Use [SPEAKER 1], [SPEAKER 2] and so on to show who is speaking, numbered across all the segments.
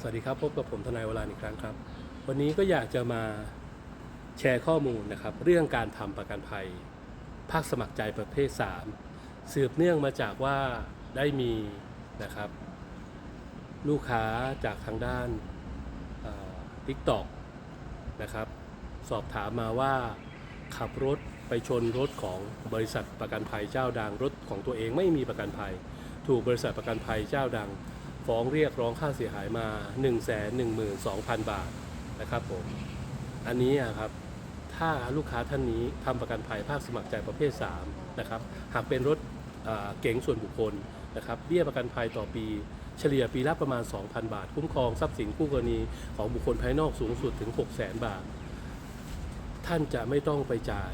[SPEAKER 1] สวัสดีครับ พบกับผมทนายวรานอีกครั้งครับ วันนี้ก็อยากจะมาแชร์ข้อมูลนะครับ เรื่องการทำประกันภัย ภาคสมัครใจประเภท 3 สืบเนื่องมาจากว่าได้มีนะครับ ลูกค้าจากทางด้านทิกตอกนะครับ สอบถามมาว่าขับรถไปชนรถของบริษัทประกันภัยเจ้าดังรถของตัวเองไม่มีประกันภัย ถูกบริษัทประกันภัยเจ้าดัง ฟ้องเรียกร้องค่าเสียหายมา 1 1 2 0 0 0 บาทนะครับผม อันนี้ครับ ถ้าลูกค้าท่านนี้ทำประกันภัยภาคสมัครใจประเภท3นะครับ หากเป็นรถเก๋งส่วนบุคคลนะครับเบี้ยประกันภัยต่อปีเฉลี่ยปีละประมาณ 2,000 บาท คุ้มครองทรัพย์สินคู่กรณีของบุคคลภายนอกสูงสุดถึง 600,000 บาท ท่านจะไม่ต้องไปจ่าย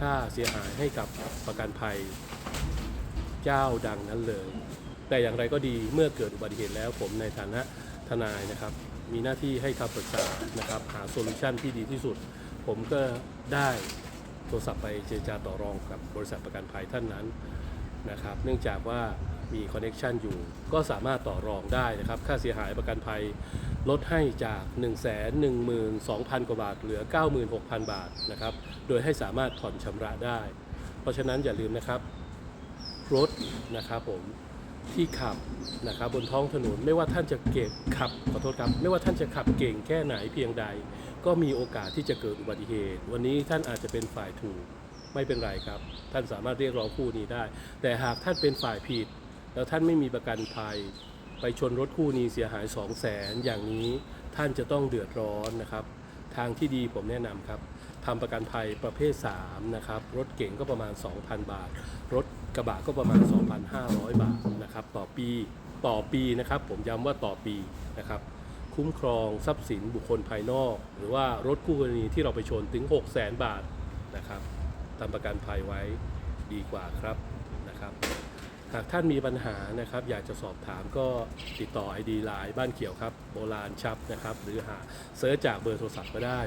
[SPEAKER 1] ค่าเสียหายให้กับประกันภัย เจ้าดังนั้นเลย แต่อย่างไรก็ดีเมื่อเกิดอุบัติเหตุแล้วผมในฐานะทนายนะครับ มีหน้าที่ให้คำปรึกษานะครับ หาโซลูชันที่ดีที่สุด ผมก็ได้โทรศัพท์ไปเจรจาต่อรองกับบริษัทประกันภัยท่านนั้นนะครับ เนื่องจากว่ามีคอนเน็ชันอยู่ ก็สามารถต่อรองได้นะครับ ค่าเสียหายประกันภัยลดให้จาก 1 1 2 0 0 0 กว่าบาท เหลือ 96,000 บาทนะครับ โดยให้สามารถผ่อนชำระได้ เพราะฉะนั้นอย่าลืมนะครับรถนะครับผม ที่ขับนะครับบนท้องถนนไม่ว่าท่านจะเก็บขับขอโทษครับ ไม่ว่าท่านจะขับเก่งแค่ไหนเพียงใด ก็มีโอกาสที่จะเกิดอุบัติเหตุ วันนี้ท่านอาจจะเป็นฝ่ายถูกไม่เป็นไรครับ ท่านสามารถเรียกร้องคู่นี้ได้ แต่หากท่านเป็นฝ่ายผิด แล้วท่านไม่มีประกันภัย ไปชนรถคู่นี้เสียหาย 2 0 0แสนอย่างนี้ท่านจะต้องเดือดร้อนนะครับ ทางที่ดีผมแนะนำครับทำประกันภัยประเภท 3 นะครับ รถเก๋งก็ประมาณ 2,000 บาท รถกระบะก็ประมาณ 2,500 บาทนะครับ ต่อปีต่อปีนะครับ ผมย้ำว่าต่อปีนะครับ คุ้มครองทรัพย์สินบุคคลภายนอก หรือว่ารถคู่กรณีที่เราไปชนถึง 6 0 0 0 0 0บาทนะครับทำประกันภัยไว้ดีกว่าครับนะครับ หากท่านมีปัญหานะครับ อยากจะสอบถามก็ติดต่อ ID ไลน์บ้านเขียวครับ โบราณชับนะครับ หรือหาเซิร์ชจากเบอร์โทรศัพท์ก็ได้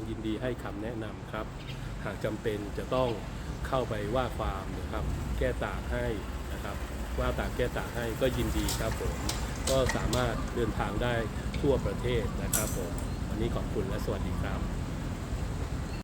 [SPEAKER 1] 0879855722 ยินดีให้คำแนะนำครับ หากจำเป็นจะต้องเข้าไปว่าความนะครับ แก้ต่างให้นะครับ ว่าต่างแก้ต่างให้ก็ยินดีครับผม ก็สามารถเดินทางได้ทั่วประเทศนะครับผม วันนี้ขอบคุณและสวัสดีครับ